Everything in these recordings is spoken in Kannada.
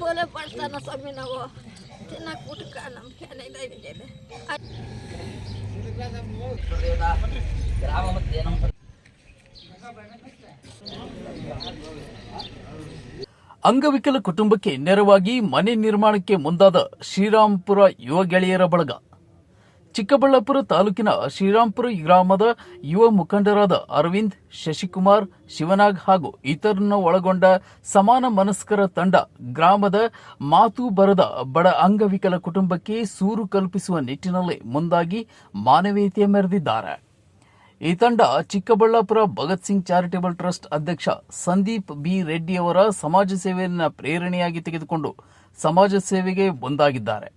ಬೋಲೆ ಪಡ್ತಾನ ಸ್ವಾಮಿ ನಾವು. ಊಟಕ್ಕ ಅಂಗವಿಕಲ ಕುಟುಂಬಕ್ಕೆ ನೆರವಾಗಿ ಮನೆ ನಿರ್ಮಾಣಕ್ಕೆ ಮುಂದಾದ ಶ್ರೀರಾಂಪುರ ಯುವ ಗೆಳೆಯರ ಬಳಗ. ಚಿಕ್ಕಬಳ್ಳಾಪುರ ತಾಲೂಕಿನ ಶ್ರೀರಾಂಪುರ ಗ್ರಾಮದ ಯುವ ಮುಖಂಡರಾದ ಅರವಿಂದ್, ಶಶಿಕುಮಾರ್, ಶಿವನಾಗ್ ಹಾಗೂ ಇತರನ್ನು ಒಳಗೊಂಡ ಸಮಾನ ಮನಸ್ಕರ ತಂಡ ಗ್ರಾಮದ ಮಾತು ಬರದ ಬಡ ಅಂಗವಿಕಲ ಕುಟುಂಬಕ್ಕೆ ಸೂರು ಕಲ್ಪಿಸುವ ನಿಟ್ಟಿನಲ್ಲಿ ಮುಂದಾಗಿ ಮಾನವೀಯತೆ ಮೆರೆದಿದ್ದಾರೆ. ಈ ತಂಡ ಚಿಕ್ಕಬಳ್ಳಾಪುರ ಭಗತ್ ಸಿಂಗ್ ಚಾರಿಟೇಬಲ್ ಟ್ರಸ್ಟ್ ಅಧ್ಯಕ್ಷ ಸಂದೀಪ್ ಬಿ ರೆಡ್ಡಿ ಅವರ ಸಮಾಜ ಸೇವೆಯನ್ನ ಪ್ರೇರಣೆಯಾಗಿ ತೆಗೆದುಕೊಂಡು ಸಮಾಜ ಸೇವೆಗೆ ಮುಂದಾಗಿದ್ದಾರೆ.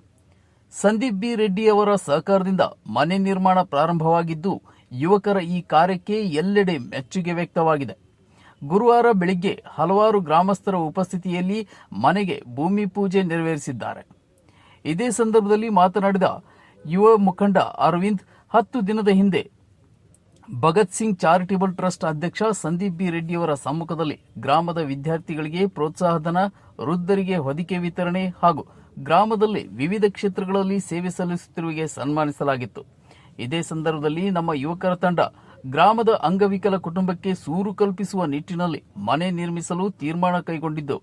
ಸಂದೀಪ್ ಬಿ ರೆಡ್ಡಿ ಅವರ ಸಹಕಾರದಿಂದ ಮನೆ ನಿರ್ಮಾಣ ಪ್ರಾರಂಭವಾಗಿದ್ದು, ಯುವಕರ ಈ ಕಾರ್ಯಕ್ಕೆ ಎಲ್ಲೆಡೆ ಮೆಚ್ಚುಗೆ ವ್ಯಕ್ತವಾಗಿದೆ. ಗುರುವಾರ ಬೆಳಿಗ್ಗೆ ಹಲವಾರು ಗ್ರಾಮಸ್ಥರ ಉಪಸ್ಥಿತಿಯಲ್ಲಿ ಮನೆಗೆ ಭೂಮಿ ಪೂಜೆ ನೆರವೇರಿಸಿದ್ದಾರೆ. ಇದೇ ಸಂದರ್ಭದಲ್ಲಿ ಮಾತನಾಡಿದ ಯುವ ಮುಖಂಡ ಅರವಿಂದ್, ಹತ್ತು ದಿನದ ಹಿಂದೆ ಭಗತ್ ಸಿಂಗ್ ಚಾರಿಟೇಬಲ್ ಟ್ರಸ್ಟ್ ಅಧ್ಯಕ್ಷ ಸಂದೀಪ್ ಬಿ ರೆಡ್ಡಿಯವರ ಸಮ್ಮುಖದಲ್ಲಿ ಗ್ರಾಮದ ವಿದ್ಯಾರ್ಥಿಗಳಿಗೆ ಪ್ರೋತ್ಸಾಹಧನ, ವೃದ್ಧರಿಗೆ ಹೊದಿಕೆ ವಿತರಣೆ ಹಾಗೂ ಗ್ರಾಮದಲ್ಲಿ ವಿವಿಧ ಕ್ಷೇತ್ರಗಳಲ್ಲಿ ಸೇವೆ ಸಲ್ಲಿಸುತ್ತಿರುವಿಗೆ ಸನ್ಮಾನಿಸಲಾಗಿತ್ತು. ಇದೇ ಸಂದರ್ಭದಲ್ಲಿ ನಮ್ಮ ಯುವಕರ ತಂಡ ಗ್ರಾಮದ ಅಂಗವಿಕಲ ಕುಟುಂಬಕ್ಕೆ ಸೂರು ಕಲ್ಪಿಸುವ ನಿಟ್ಟಿನಲ್ಲಿ ಮನೆ ನಿರ್ಮಿಸಲು ತೀರ್ಮಾನ ಕೈಗೊಂಡಿದ್ದು,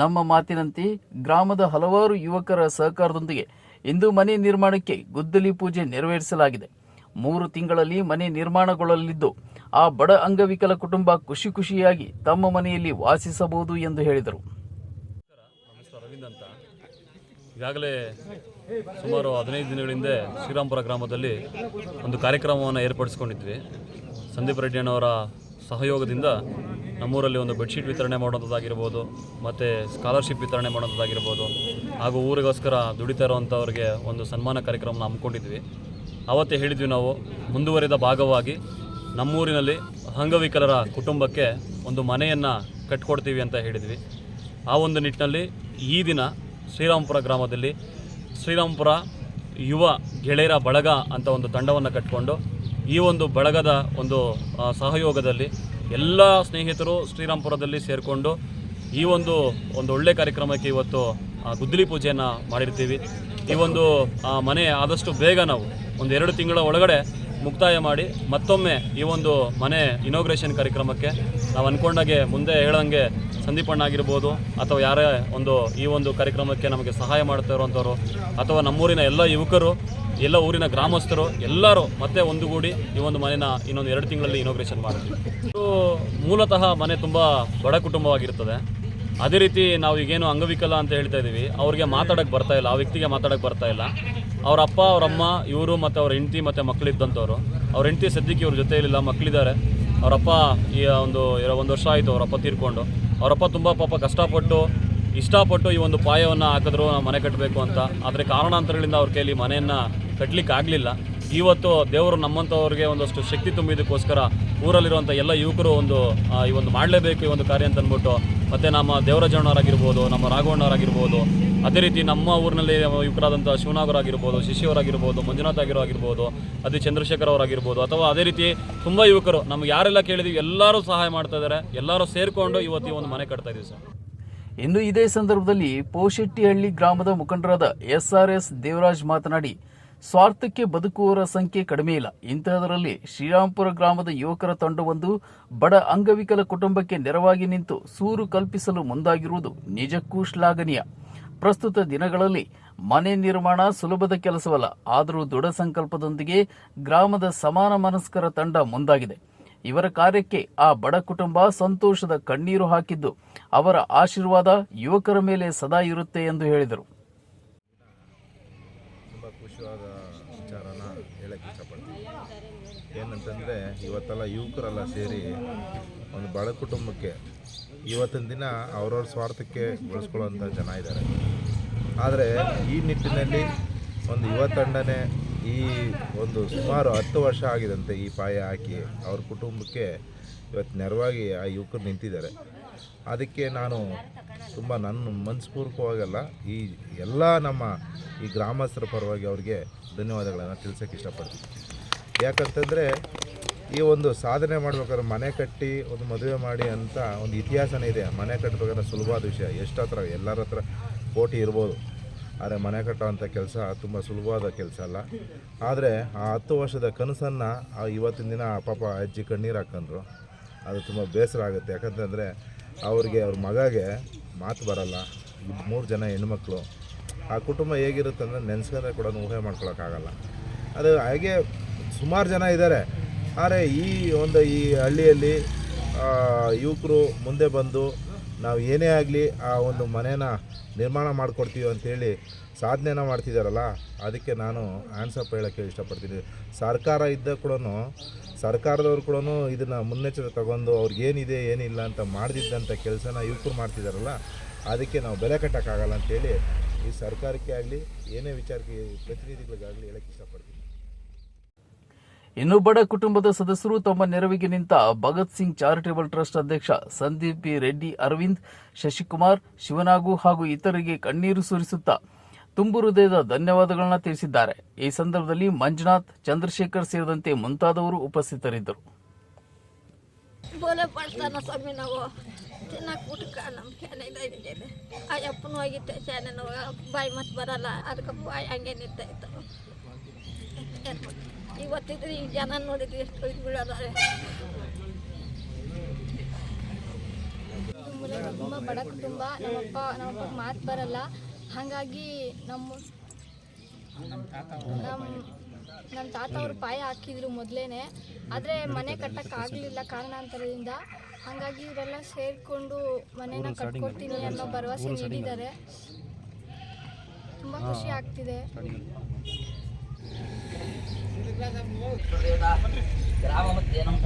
ನಮ್ಮ ಮಾತಿನಂತೆ ಗ್ರಾಮದ ಹಲವಾರು ಯುವಕರ ಸಹಕಾರದೊಂದಿಗೆ ಇಂದು ಮನೆ ನಿರ್ಮಾಣಕ್ಕೆ ಗುದ್ದಲಿ ಪೂಜೆ ನೆರವೇರಿಸಲಾಗಿದೆ. ಮೂರು ತಿಂಗಳಲ್ಲಿ ಮನೆ ನಿರ್ಮಾಣಗೊಳ್ಳಲಿದ್ದು, ಆ ಬಡ ಅಂಗವಿಕಲ ಕುಟುಂಬ ಖುಷಿ ಖುಷಿಯಾಗಿ ತಮ್ಮ ಮನೆಯಲ್ಲಿ ವಾಸಿಸಬಹುದು ಎಂದು ಹೇಳಿದರು. ಈಗಾಗಲೇ ಸುಮಾರು ಹದಿನೈದು ದಿನಗಳ ಹಿಂದೆ ಶ್ರೀರಾಮ್ಪುರ ಗ್ರಾಮದಲ್ಲಿ ಒಂದು ಕಾರ್ಯಕ್ರಮವನ್ನು ಏರ್ಪಡಿಸ್ಕೊಂಡಿದ್ವಿ. ಸಂದೀಪ್ ರೆಡ್ಡಿ ಅಣ್ಣವರ ಸಹಯೋಗದಿಂದ ನಮ್ಮೂರಲ್ಲಿ ಒಂದು ಬೆಡ್ಶೀಟ್ ವಿತರಣೆ ಮಾಡುವಂಥದ್ದಾಗಿರ್ಬೋದು, ಮತ್ತು ಸ್ಕಾಲರ್ಶಿಪ್ ವಿತರಣೆ ಮಾಡುವಂಥದ್ದಾಗಿರ್ಬೋದು, ಹಾಗೂ ಊರಿಗೋಸ್ಕರ ದುಡಿತಾ ಇರುವಂಥವ್ರಿಗೆ ಒಂದು ಸನ್ಮಾನ ಕಾರ್ಯಕ್ರಮನ ಹಮ್ಮಿಕೊಂಡಿದ್ವಿ. ಆವತ್ತೇ ಹೇಳಿದ್ವಿ ನಾವು, ಮುಂದುವರಿದ ಭಾಗವಾಗಿ ನಮ್ಮೂರಿನಲ್ಲಿ ಅಂಗವಿಕಲರ ಕುಟುಂಬಕ್ಕೆ ಒಂದು ಮನೆಯನ್ನು ಕಟ್ಕೊಡ್ತೀವಿ ಅಂತ ಹೇಳಿದ್ವಿ. ಆ ಒಂದು ನಿಟ್ಟಿನಲ್ಲಿ ಈ ದಿನ ಶ್ರೀರಾಮಪುರ ಗ್ರಾಮದಲ್ಲಿ ಶ್ರೀರಾಮಪುರ ಯುವ ಗೆಳೆಯರ ಬಳಗ ಅಂತ ಒಂದು ತಂಡವನ್ನು ಕಟ್ಕೊಂಡು ಈ ಒಂದು ಬಳಗದ ಒಂದು ಸಹಯೋಗದಲ್ಲಿ ಎಲ್ಲ ಸ್ನೇಹಿತರು ಶ್ರೀರಾಮಪುರದಲ್ಲಿ ಸೇರಿಕೊಂಡು ಈ ಒಂದು ಒಂದು ಒಳ್ಳೆ ಕಾರ್ಯಕ್ರಮಕ್ಕೆ ಇವತ್ತು ಗುದ್ದಲಿ ಪೂಜೆಯನ್ನು ಮಾಡಿರ್ತೀವಿ. ಈ ಒಂದು ಮನೆ ಆದಷ್ಟು ಬೇಗ ನಾವು ಒಂದು ಎರಡು ತಿಂಗಳ ಒಳಗಡೆ ಮುಕ್ತಾಯ ಮಾಡಿ ಮತ್ತೊಮ್ಮೆ ಈ ಒಂದು ಮನೆ ಇನೋಗ್ರೇಷನ್ ಕಾರ್ಯಕ್ರಮಕ್ಕೆ ನಾವು ಅಂದ್ಕೊಂಡಾಗೆ ಮುಂದೆ ಹೇಳಂಗೆ ಸಂದೀಪಣ್ಣ ಆಗಿರ್ಬೋದು ಅಥವಾ ಯಾರೇ ಒಂದು ಈ ಒಂದು ಕಾರ್ಯಕ್ರಮಕ್ಕೆ ನಮಗೆ ಸಹಾಯ ಮಾಡ್ತಾ ಇರುವಂಥವ್ರು ಅಥವಾ ನಮ್ಮೂರಿನ ಎಲ್ಲ ಯುವಕರು, ಎಲ್ಲ ಊರಿನ ಗ್ರಾಮಸ್ಥರು, ಎಲ್ಲರೂ ಮತ್ತೆ ಒಂದುಗೂಡಿ ಈ ಒಂದು ಮನೆನ ಇನ್ನೊಂದು ಎರಡು ತಿಂಗಳಲ್ಲಿ ಇನೋಗ್ರೇಷನ್ ಮಾಡ್ತೀವಿ ಇದು ಮೂಲತಃ ಮನೆ ತುಂಬ ಬಡ ಕುಟುಂಬವಾಗಿರ್ತದೆ. ಅದೇ ರೀತಿ ನಾವು ಈಗೇನು ಅಂಗವಿಕಲ ಅಂತ ಹೇಳ್ತಾ ಇದ್ದೀವಿ. ಅವ್ರಿಗೆ ಮಾತಾಡೋಕ್ಕೆ ಬರ್ತಾ ಇಲ್ಲ, ಆ ವ್ಯಕ್ತಿಗೆ ಮಾತಾಡೋಕ್ಕೆ ಬರ್ತಾ ಇಲ್ಲ. ಅವ್ರ ಅಪ್ಪ ಅವರಮ್ಮ ಇವರು ಮತ್ತು ಅವ್ರ ಹೆಂಡತಿ ಮತ್ತು ಮಕ್ಕಳಿದ್ದಂಥವ್ರು ಅವ್ರ ಹೆಂಡತಿ ಸದ್ಯಕ್ಕೆ ಇವ್ರ ಜೊತೆ ಇರಲಿಲ್ಲ ಮಕ್ಕಳಿದ್ದಾರೆ ಅವರಪ್ಪ ಈ ಒಂದು ಒಂದು ವರ್ಷ ಆಯಿತು ಅವರಪ್ಪ ತೀರ್ಕೊಂಡು. ಅವರಪ್ಪ ತುಂಬ ಪಾಪ ಕಷ್ಟಪಟ್ಟು, ಇಷ್ಟಪಟ್ಟು ಈ ಒಂದು ಪಾಯವನ್ನು ಹಾಕಿದ್ರು ಮನೆ ಕಟ್ಟಬೇಕು ಅಂತ. ಆದರೆ ಕಾರಣಾಂತರಗಳಿಂದ ಅವ್ರ ಕೈಲಿ ಮನೆಯನ್ನು ಕಟ್ಟಲಿಕ್ಕೆ ಆಗಲಿಲ್ಲ ಇವತ್ತು ದೇವರು ನಮ್ಮಂಥವ್ರಿಗೆ ಒಂದಷ್ಟು ಶಕ್ತಿ ತುಂಬಿದ್ದಕ್ಕೋಸ್ಕರ ಊರಲ್ಲಿರುವಂಥ ಎಲ್ಲ ಯುವಕರು ಒಂದು ಈ ಒಂದು ಮಾಡಲೇಬೇಕು ಈ ಒಂದು ಕಾರ್ಯ ಅಂತ ಅಂದ್ಬಿಟ್ಟು ಮತ್ತು ನಮ್ಮ ದೇವರಾಜಣ್ಣವರಾಗಿರ್ಬೋದು, ನಮ್ಮ ರಾಘವಣ್ಣವರಾಗಿರ್ಬೋದು, ಅದೇ ರೀತಿ ನಮ್ಮ ಊರಿನಲ್ಲಿ ಯುವಕರಾದಂಥ ಶಿವನಾಗರಾಗಿರ್ಬೋದು ಶಿಶಿಯವರಾಗಿರ್ಬೋದು ಮಂಜುನಾಥ್ ಆಗಿರೋ ಆಗಿರ್ಬೋದು ಅದೇ ಚಂದ್ರಶೇಖರ್ ಅವರಾಗಿರ್ಬೋದು, ಅಥವಾ ಅದೇ ರೀತಿ ತುಂಬ ಯುವಕರು ನಮ್ಗೆ ಯಾರೆಲ್ಲ ಕೇಳಿದೀವಿ ಎಲ್ಲರೂ ಸಹಾಯ ಮಾಡ್ತಾ ಇದ್ದಾರೆ, ಎಲ್ಲರೂ ಸೇರಿಕೊಂಡು ಇವತ್ತು ಒಂದು ಮನೆ ಕಟ್ತಾ ಇದ್ದೀವಿ ಸರ್. ಇನ್ನು ಇದೇ ಸಂದರ್ಭದಲ್ಲಿ ಪೋಶೆಟ್ಟಿಹಳ್ಳಿ ಗ್ರಾಮದ ಮುಖಂಡರಾದ ಎಸ್ಆರ್ಎಸ್ ದೇವರಾಜ್ ಮಾತನಾಡಿ ಸ್ವಾರ್ಥಕ್ಕೆ ಬದುಕುವವರ ಸಂಖ್ಯೆ ಕಡಿಮೆ ಇಲ್ಲ. ಇಂತಹದರಲ್ಲಿ ಶ್ರೀರಾಂಪುರ ಗ್ರಾಮದ ಯುವಕರ ತಂಡವೊಂದು ಬಡ ಅಂಗವಿಕಲ ಕುಟುಂಬಕ್ಕೆ ನೆರವಾಗಿ ನಿಂತು ಸೂರು ಕಲ್ಪಿಸಲು ಮುಂದಾಗಿರುವುದು ನಿಜಕ್ಕೂ ಶ್ಲಾಘನೀಯ. ಪ್ರಸ್ತುತ ದಿನಗಳಲ್ಲಿ ಮನೆ ನಿರ್ಮಾಣ ಸುಲಭದ ಕೆಲಸವಲ್ಲ, ಆದರೂ ದೃಢ ಸಂಕಲ್ಪದೊಂದಿಗೆ ಗ್ರಾಮದ ಸಮಾನ ಮನಸ್ಕರ ತಂಡ ಮುಂದಾಗಿದೆ. ಇವರ ಕಾರ್ಯಕ್ಕೆ ಆ ಬಡ ಕುಟುಂಬ ಸಂತೋಷದ ಕಣ್ಣೀರು ಹಾಕಿದ್ದು ಅವರ ಆಶೀರ್ವಾದ ಯುವಕರ ಮೇಲೆ ಸದಾ ಇರುತ್ತೆ ಎಂದು ಹೇಳಿದರು ತುಂಬ ಖುಷಿಯಾದ ವಿಚಾರನ ಹೇಳಕ್ಕೆ ಇಷ್ಟಪಡ್ತೀನಿ ಏನಂತಂದರೆ, ಇವತ್ತೆಲ್ಲ ಯುವಕರೆಲ್ಲ ಸೇರಿ ಒಂದು ಬಡ ಕುಟುಂಬಕ್ಕೆ ಇವತ್ತಿನ ದಿನ ಅವ್ರವ್ರ ಸ್ವಾರ್ಥಕ್ಕೆ ಬಳಸ್ಕೊಳ್ಳೋಂಥ ಜನ ಇದ್ದಾರೆ. ಆದರೆ ಈ ನಿಟ್ಟಿನಲ್ಲಿ ಒಂದು ಯುವ ತಂಡನೇ ಈ ಒಂದು ಸುಮಾರು ಹತ್ತು ವರ್ಷ ಆಗಿದಂತೆ ಈ ಪಾಯ ಹಾಕಿ ಅವ್ರ ಕುಟುಂಬಕ್ಕೆ ಇವತ್ತು ನೆರವಾಗಿ ಆ ಯುವಕರು ನಿಂತಿದ್ದಾರೆ. ಅದಕ್ಕೆ ನಾನು ತುಂಬ ನನ್ನ ಮನಸ್ಪೂರ್ವಕವಾಗಲ್ಲ, ಈ ಎಲ್ಲ ನಮ್ಮ ಈ ಗ್ರಾಮಸ್ಥರ ಪರವಾಗಿ ಅವ್ರಿಗೆ ಧನ್ಯವಾದಗಳನ್ನು ತಿಳಿಸೋಕ್ಕೆ ಇಷ್ಟಪಡ್ತೀನಿ. ಯಾಕಂತಂದರೆ ಈ ಒಂದು ಸಾಧನೆ ಮಾಡ್ಬೇಕಾದ್ರೆ ಮನೆ ಕಟ್ಟಿ ಒಂದು ಮದುವೆ ಮಾಡಿ ಅಂತ ಒಂದು ಇತಿಹಾಸನೇ ಇದೆ. ಮನೆ ಕಟ್ಟಬೇಕಾದ್ರೆ ಸುಲಭವಾದ ವಿಷಯ. ಎಷ್ಟು ಹತ್ರ ಎಲ್ಲರ ಹತ್ರ ಕೋಟಿ ಇರ್ಬೋದು. ಆದರೆ ಮನೆ ಕಟ್ಟೋವಂಥ ಕೆಲಸ ತುಂಬ ಸುಲಭವಾದ ಕೆಲಸ ಅಲ್ಲ. ಆದರೆ ಆ ಹತ್ತು ವರ್ಷದ ಕನಸನ್ನು ಇವತ್ತಿನ ದಿನ ಪಾಪ ಅಜ್ಜಿ ಕಣ್ಣೀರು ಹಾಕೊಂಡ್ರು. ಅದು ತುಂಬ ಬೇಸರ ಆಗುತ್ತೆ. ಯಾಕಂತಂದರೆ ಅವ್ರಿಗೆ ಅವ್ರ ಮಗಗೆ ಮಾತು ಬರಲ್ಲ. ಮೂರು ಜನ ಹೆಣ್ಮಕ್ಳು. ಆ ಕುಟುಂಬ ಹೇಗಿರುತ್ತೆ ಅಂದರೆ ನೆನೆಸ್ಕೊಂಡ್ರೆ ಕೂಡ ಊಹೆ ಮಾಡ್ಕೊಳಕ್ಕಾಗಲ್ಲ. ಅದು ಹಾಗೆ ಸುಮಾರು ಜನ ಇದ್ದಾರೆ ಆದರೆ ಈ ಒಂದು ಈ ಹಳ್ಳಿಯಲ್ಲಿ ಯುವಕರು ಮುಂದೆ ಬಂದು ನಾವು ಏನೇ ಆಗಲಿ ಆ ಒಂದು ಮನೇನ ನಿರ್ಮಾಣ ಮಾಡಿಕೊಡ್ತೀವಿ ಅಂತೇಳಿ ಸಾಧನೆನ ಮಾಡ್ತಿದ್ದಾರಲ್ಲ ಅದಕ್ಕೆ ನಾನು ಆನ್ಸಪ್ ಹೇಳೋಕ್ಕೆ ಇಷ್ಟಪಡ್ತೀನಿ. ಸರ್ಕಾರ ಇದ್ದ ಕೂಡ ಸರ್ಕಾರದವ್ರು ಕೂಡ ಇದನ್ನು ಮುನ್ನೆಚ್ಚರ ತಗೊಂಡು ಅವ್ರಿಗೇನಿದೆ ಏನಿಲ್ಲ ಅಂತ ಮಾಡ್ದಿದ್ದಂಥ ಕೆಲಸನ ಯುವಕರು ಮಾಡ್ತಿದ್ದಾರಲ್ಲ ಅದಕ್ಕೆ ನಾವು ಬೆಲೆ ಕಟ್ಟೋಕ್ಕಾಗಲ್ಲ ಅಂತೇಳಿ ಈ ಸರ್ಕಾರಕ್ಕೆ ಆಗಲಿ, ಏನೇ ವಿಚಾರಕ್ಕೆ ಪ್ರತಿನಿಧಿಗಳಿಗಾಗಲಿ ಹೇಳೋಕ್ಕೆ ಇಷ್ಟಪಡ್ತೀನಿ. ಇನ್ನು ಬಡ ಕುಟುಂಬದ ಸದಸ್ಯರು ತಮ್ಮ ನೆರವಿಗೆ ನಿಂತ ಭಗತ್ ಸಿಂಗ್ ಚಾರಿಟೇಬಲ್ ಟ್ರಸ್ಟ್ ಅಧ್ಯಕ್ಷ ಸಂದೀಪ್ ಪಿ ರೆಡ್ಡಿ, ಅರವಿಂದ್, ಶಶಿಕುಮಾರ್, ಶಿವನಾಗು ಹಾಗೂ ಇತರರಿಗೆ ಕಣ್ಣೀರು ಸುರಿಸುತ್ತಾ ತುಂಬು ಹೃದಯದ ಧನ್ಯವಾದಗಳನ್ನು ತಿಳಿಸಿದ್ದಾರೆ. ಈ ಸಂದರ್ಭದಲ್ಲಿ ಮಂಜುನಾಥ್, ಚಂದ್ರಶೇಖರ್ ಸೇರಿದಂತೆ ಮುಂತಾದವರು ಉಪಸ್ಥಿತರಿದ್ದರು? ಇವತ್ತಿದ್ರೆ ಈ ಜನ ನೋಡಿದ್ರೆ ಎಷ್ಟು ಇದು ಬೀಳೋದಾರೆ ತುಂಬ ಬಡ ಕುಟುಂಬ ನಮ್ಮಪ್ಪ ನಮ್ಮಪ್ಪ ಮಾತು ಬರಲ್ಲ. ಹಾಗಾಗಿ ನಮ್ಮ ನಮ್ಮ ನಮ್ಮ ತಾತ ಅವರು ಪಾಯ ಹಾಕಿದ್ರು ಮೊದಲೇನೆ. ಆದರೆ ಮನೆ ಕಟ್ಟಕ್ಕಾಗಲಿಲ್ಲ ಕಾರಣಾಂತರದಿಂದ. ಹಾಗಾಗಿ ಇವರೆಲ್ಲ ಸೇರಿಕೊಂಡು ಮನೇನ ಕಟ್ಕೊಡ್ತೀನಿ ಅನ್ನೋ ಭರವಸೆ ನೀಡಿದ್ದಾರೆ. ತುಂಬ ಖುಷಿ ಆಗ್ತಿದೆ. ಗ್ರಾಮ ಮತ್ತೆ ಏನಂತ?